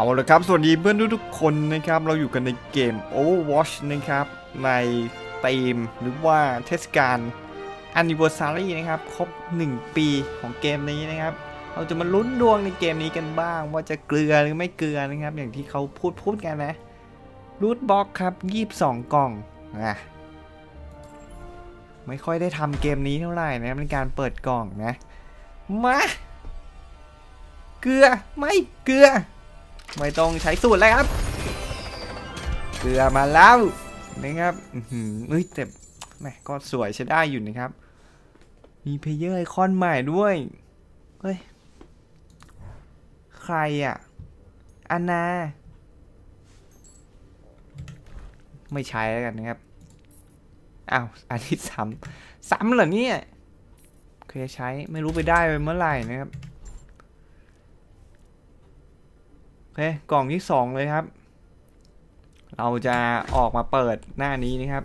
เอาละครับ สวัสดีเพื่อนทุกๆคนนะครับ เราอยู่กันในเกม Overwatch นะครับ ในธีมหรือว่าเทศกาล Anniversary นะครับ ครบ 1 ปีของเกมนี้นะครับ เราจะมาลุ้นดวงในเกมนี้กันบ้าง ว่าจะเกลือหรือไม่เกลือนะครับ อย่างที่เขาพูดพูดกันนะรูทบ็อกครับ 22 กล่องนะไม่ค่อยได้ทำเกมนี้เท่าไหร่นะครับในการเปิดกล่องนะ มา เกลือ ไม่เกลือ ไม่ต้องใช้สูตรเลยครับ เกลือมาแล้วนะครับอือหือเอ้ยแต่แหมก็สวยใช้ได้อยู่นะครับ มีเพลเยอร์ไอคอนใหม่ด้วย เฮ้ย ใครอะอานาไม่ใช้แล้วกันนะครับ อ้าว อันนี้ซ้ำซ้ำเหรอเนี่ย เคยใช้ไม่รู้ไปได้ไปเมื่อไหร่นะครับ โอเคกล่องที่สองเลยครับ เราจะออกมาเปิดหน้านี้นะครับ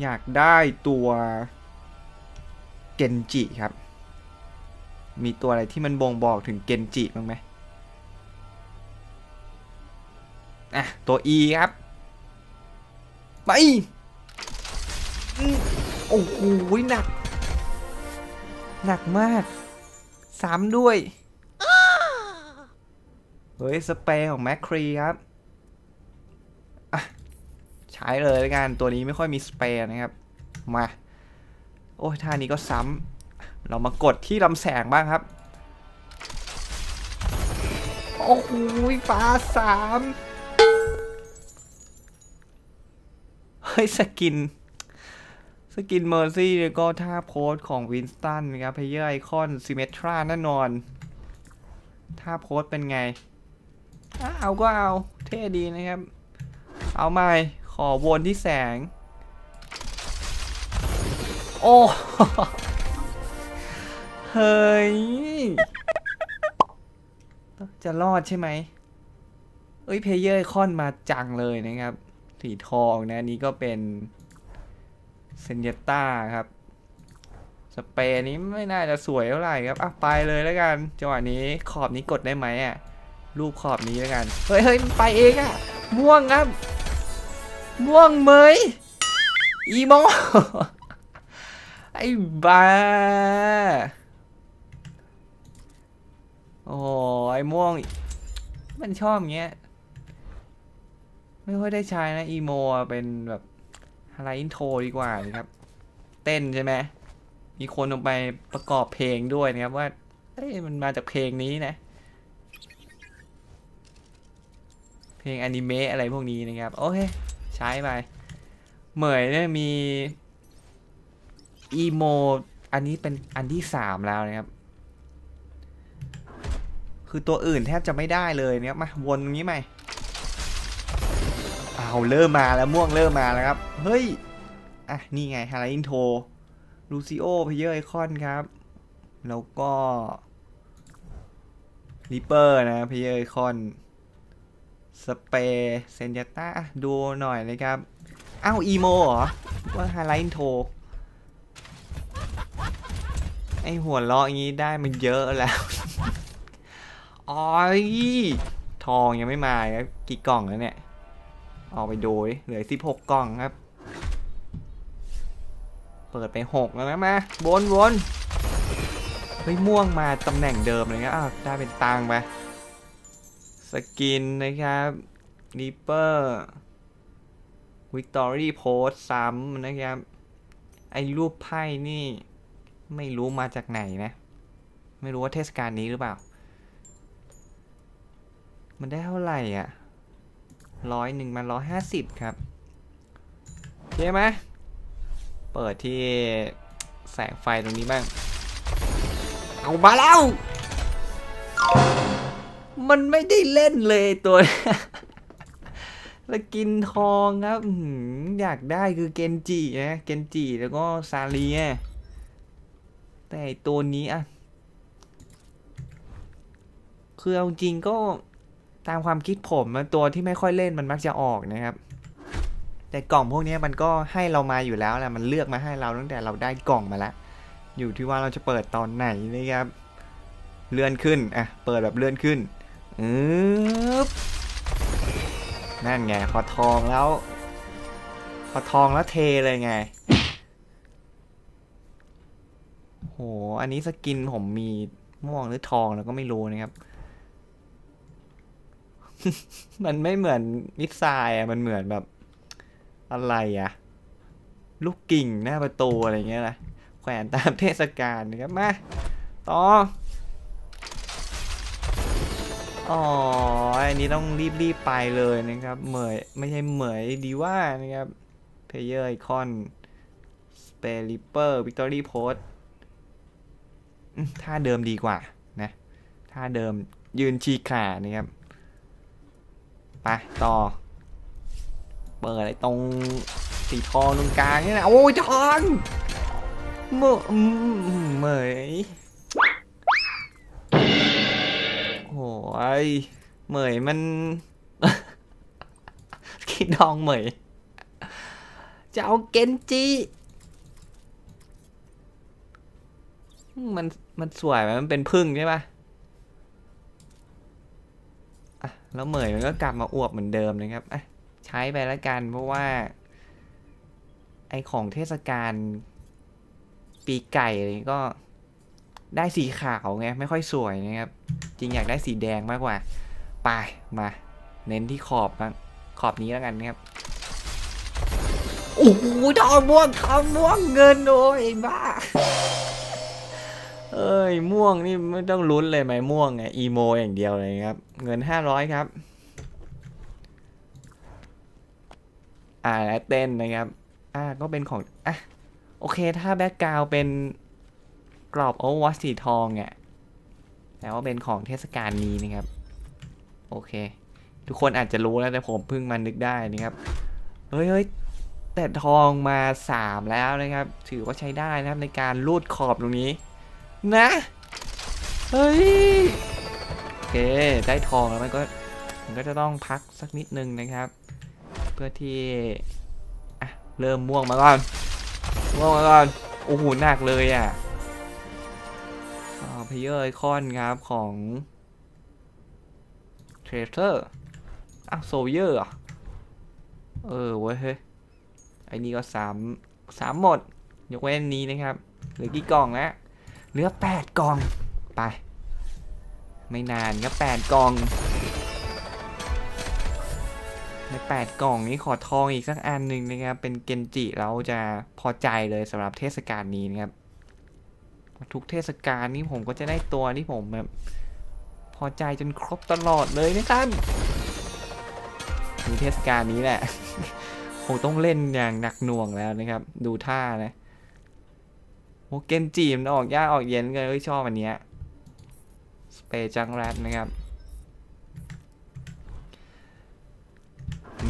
อยากได้ตัวเกนจิครับ มีตัวอะไรที่มันบ่งบอกถึงเกนจิบ้างไหมอะ ตัว E ครับ ไปโอ้โหหนัก หนักมากสามด้วย เฮ้ย สเปรย์ของแมคครีครับใช้เลยแล้วกัน ตัวนี้ไม่ค่อยมีสเปรย์นะครับ มา โอ้ยท่านี้ก็ซ้ำ เรามากดที่ลำแสงบ้างครับ โอ้โหฟ้าสามเฮ้ย สกิน สกินเมอร์ซี่ก็ท่าโพสของวินสตันนะครับเพเยอร์ไอคอนซิเมทราแน่นอน ท่าโพสเป็นไง เอาก็เอา เท่ดีนะครับ เอาใหม่ ขอวนที่แสง โอ้ เฮ้ย จะรอดใช่ไหม เอ้ย เพเยอร์คอนมาจังเลยนะครับ สีทองนะนนี้ก็เป็นเซนเยต้าครับ สเปรย์นี้ไม่น่าจะสวยเท่าไหร่ครับ อะ ไปเลยแล้วกัน จังหวะนี้ขอบนี้กดได้ไหมอะ รูปขอบนี้แล้วกัน เฮ้ยเฮ้ยมันไปเองอะม่วงครับ ม่วงเมยอีโมไอ้บ้าโอ้ไอ้ม่วง มันชอบเงี้ย ไม่ค่อยได้ใช้นะอีโมเป็นแบบอะไรอินโทรดีกว่านะครับ เต้นใช่ไหมมีคนลงไปประกอบเพลงด้วยนะครับว่าเอ้ยมันมาจากเพลงนี้นะ เพลงอนิเมะอะไรพวกนี้นะครับ โอเค ใช้ไป เหมยเนี่ยมีอีโมอันนี้เป็นอันที่สามแล้วนะครับ คือตัวอื่นแทบจะไม่ได้เลยนะครับมาวนตรงนี้ใหม่เอาวเริ่มมาแล้วม่วงเริ่มมาแล้วครับ เฮ้ย อะ นี่ไงฮาราอินโทลูซิโอเพเยอร์ไอคอนครับ แล้วก็ริปเปอร์นะเพเยอร์ไอคอน สเปย์เซนยต้าดูหน่อยนะครับ อ้าว อีโมเหรอ ว่าไฮไลท์โทรไอหัวเราะอย่างนี้ได้มันเยอะแล้วอ๋อยทองยังไม่มาครับกี่กล่องแล้วเนี่ย ออกไปดูดิเหลือ16กล่องครับ เปิดไป6แล้วนะมาวนวนเฮ้ยม่วงมาตำแหน่งเดิมเลยนะอ้าวได้เป็นตังไป สกินนะครับริปเปอร์วิกตอรี่โพสซ้ำนะครับ ไอ้รูปไพ่นี่ ไม่รู้มาจากไหนนะ ไม่รู้ว่าเทศกาลนี้หรือเปล่า มันได้เท่าไหร่อะร้อยหนึ่งมาร้อยห้าสิบครับโอเคไหมเปิดที่แสงไฟตรงนี้บ้าง เอามาแล้ว มันไม่ได้เล่นเลยตัวแล้วกินทองครับอยากได้คือเกนจินะเกนจิแล้วก็ซาเลียแต่ตัวนี้อะคือเอาจริงก็ตามความคิดผมอะตัวที่ไม่ค่อยเล่นมันมักจะออกนะครับ แต่กล่องพวกนี้มันก็ให้เรามาอยู่แล้วแหละมันเลือกมาให้เราตั้งแต่เราได้กล่องมาแล้วอยู่ที่ว่าเราจะเปิดตอนไหนนะครับ เลื่อนขึ้นอะเปิดแบบเลื่อนขึ้น อืบนั่นไงพอทองแล้ว พอทองแล้วเทเลยไง โห อันนี้สกินผมมีม่วงหรือทองแล้วก็ไม่รู้นะครับ มันไม่เหมือนมิสไซล์อะมันเหมือนแบบ อะไรอะ ลูกกิ่งหน้าประตูอะไรเงี้ยนะแขวนตามเทศกาลนะครับ มา ต่อ อ๋อ อันนี้ต้องรีบๆไปเลยนะครับ เหมยไม่ใช่เหมยดีว่านะครับ Player Icon s p a r i p e r Victory Post อืมท่าเดิมดีกว่านะท่าเดิมยืนชีขานะครับไปต่อ เปิดไอ้ตรงสีทองตรงกลางนี่นะโอ้ยทองเมื่ออืมเหมย โอ้ยเหมยมันคิดดองเหมยจะเอาเกนจิมันมันสวยไหมมันเป็นพึ่งใช่ปะอะแล้วเหมยมันก็กลับมาอวบเหมือนเดิมนะครับอะใช้ไปแล้วกันเพราะว่า ไอของเทศกาลปีไก่อะไรก็ได้สีขาวไง ไม่ค่อยสวยนะครับ จริงอยากได้สีแดงมากกว่า ไป มา เน้นที่ขอบบ้างขอบนี้แล้วกันนะครับ โอ้โหทองม่วงทองม่วงเงินโอ้ยบ้า เอ้ย ม่วงนี่ไม่ต้องลุ้นเลยไหมม่วงไงอีโมอย่างเดียวเลยครับ เงินห้าร้อยครับ อ่าและเต้นนะครับ อ่าก็เป็นของ อะ โอเคถ้าแบ็กกราวเป็นกรอบโอวัตสีทองเนี่ย แต่ว่าเป็นของเทศกาลนี้นะครับ โอเค ทุกคนอาจจะรู้แล้วแต่ผมเพิ่งมานึกได้นะครับ เฮ้ยเฮ้ยแต่ทองมาสามแล้วนะครับ ถือว่าใช้ได้นะครับในการรูดขอบตรงนี้ นะ เฮ้ย โอเค ได้ทองแล้วมันก็มันก็จะต้องพักสักนิดนึงนะครับ เพื่อที่อะเริ่มม่วงมาก่อนม่วงมาก่อนโอ้โหหนักเลยอะ เพเยอร์ไอคอนครับของเทรเ e อร์อ้าวโซเยอร์อะเออเว้ยเฮ้ยไอ้นี่ก็สามสามหมด ยกเว้นนี้นะครับ เหลือกี่กล่องแล้วเหลือแปดกล่อง ไป ไม่นานก็แปดกล่องในแปดกล่องนี้ขอทองอีกสักอันหนึ่งนะครับ เป็นเกนจิเราจะพอใจเลยสำหรับเทศกาลนี้นะครับ ทุกเทศกาลนี้ผมก็จะได้ตัวที่ผมแบบ พอใจจนครบตลอดเลยนะครับมีเทศกาลนี้แหละคงต้องเล่นอย่างหนักหน่วงแล้วนะครับ ดูท่านะโอเกนจีมันออกยากออกเย็นเอ้ยชอบอันเนี้ยสเปรจังแรดนะครับ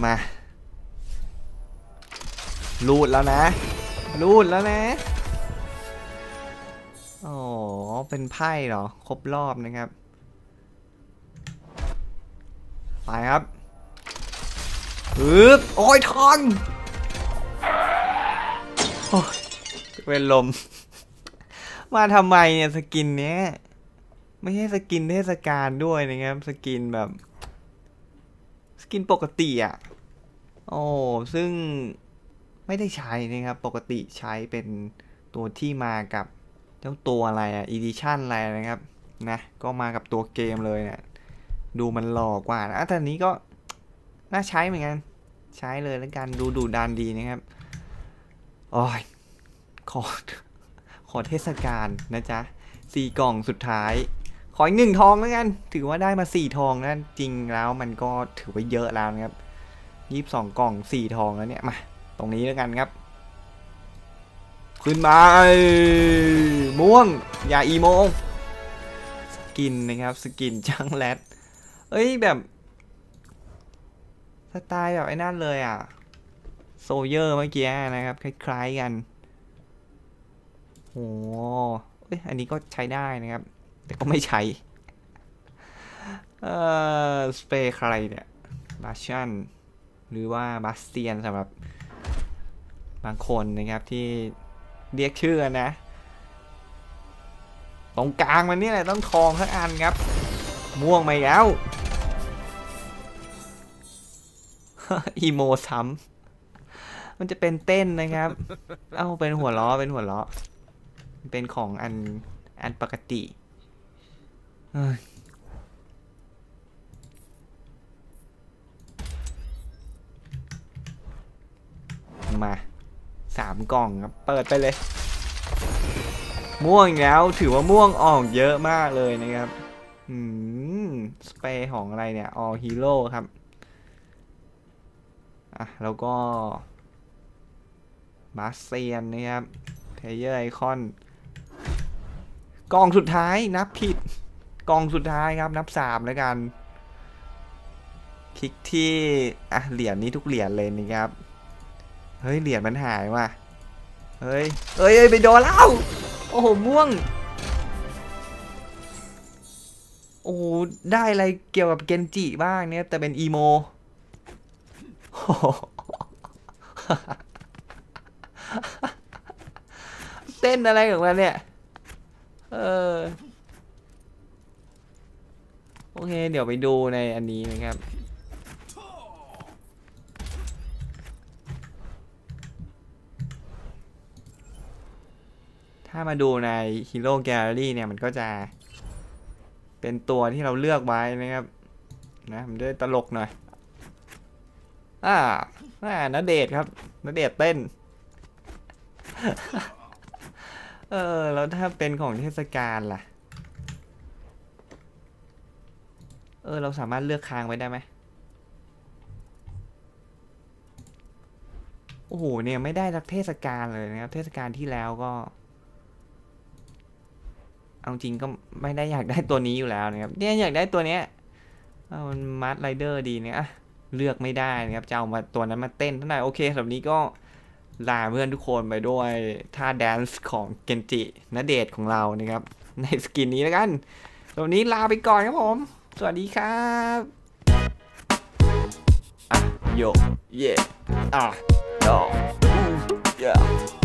มา รูดแล้วนะ รูดแล้วนะ เป็นไพ่เหรอ ครบรอบนะครับ ไปครับฮึบโอ้ยทองโอ้ยเป็นลม มาทำไมเนี่ยสกินเนี้ย ไม่ใช่สกินเทศกาลด้วยนะครับ สกินแบบ สกินปกติอะ โอ้ซึ่งไม่ได้ใช้นะครับ ปกติใช้เป็นตัวที่มากับ เจ้าตัวอะไรอะอีดิชั่นอะไรนะครับนะก็มากับตัวเกมเลยเนะี่ยดูมันหล่อกว่านะแต่นี้ก็น่าใช้เหมือนกัน ใช้เลยแล้วกันดูดูดานดีนะครับโอ้ยขอขอเทศกาลนะจ๊ะสี่กล่องสุดท้าย ขออีกหนึ่งทองแล้วกัน ถือว่าได้มาสี่ทองนะจริงแล้วมันก็ถือว่าเยอะแล้วนะครับยี่สิบสองกล่องสี่ทองแล้วเนี่ยมาตรงนี้แล้วกันครับ ขึ้นมาม่วง อย่าอีโมสกินนะครับ สกินจังแรดเอ้ยแบบสไตล์แบบไอ้นั่นเลยอะ โซเยอร์เมื่อกี้นะครับ คล้าย ๆกันโอ้เอ้ยอันนี้ก็ใช้ได้นะครับ แต่ก็ไม่ใช้ เอ่อ สเปรย์ใครเนี่ยบาชันหรือว่าบาสเตียนสำหรับบางคนนะครับที่ เรียกชื่อนะ ตรงกลางมันนี่แหละต้องทองทั้งอันครับ ม่วงมาแล้วอีโมซ้ำมันจะเป็นเต้นนะครับ เอาเป็นหัวล้อเป็นหัวล้อ เป็นของอันอันปกติมา สามกล่องครับ เปิดไปเลย ม่วงแล้วถือว่าม่วงออกเยอะมากเลยนะครับอืมสเปรย์ของอะไรเนี่ย All Hero ครับ อะ แล้วก็บาสเซียนนะครับเทเยอร์ไอคอน กล่องสุดท้ายนับผิด กล่องสุดท้ายครับ นับสามแล้วกัน คลิกที่ อะ เหรียญนี้ทุกเหรียญเลยนะครับ เฮ้ยเหรียญมันหายว่ะเฮ้ยเฮ้ยเฮ้ยไปโดนแล้ว โอ้โหม่วง โอ้ได้อะไรเกี่ยวกับเกนจิบ้างเนี่ยแต่เป็นอีโมโอ้โหเต้นอะไรของมันเนี่ย เออ โอเค เดี๋ยวไปดูในอันนี้นะครับ ถ้ามาดูใน Hero Gallery เนี่ยมันก็จะ เป็นตัวที่เราเลือกไว้นะครับ นะมันด้วยตลกหน่อย อ่าอ่านาเดชครับนาเดชเต้น เออ แล้วถ้าเป็นของเทศกาลล่ะ เออ เราสามารถเลือกค้างไว้ได้ไหมโอ้โห เนี่ยไม่ได้สักเทศกาลเลยนะครับ เทศกาลที่แล้วก็ เอาจริงก็ไม่ได้อยากได้ตัวนี้อยู่แล้วนะครับเนี่ยอยากได้ตัวเนี้ยเอามันมัดไรเดอร์ดีเนี่ยเลือกไม่ได้นะครับจะเอามาตัวนั้นมาเต้นเท่าไหร่โอเคสำหรับนี้ก็ลาเพื่อนทุกคนไปด้วยท่าแดนซ์ของเกนจินเดชของเรานะครับ ในสกินนี้แล้วกันสำหรับนี้ลาไปก่อนครับผม สวัสดีครับอะโยเย่อะโยอู้เย่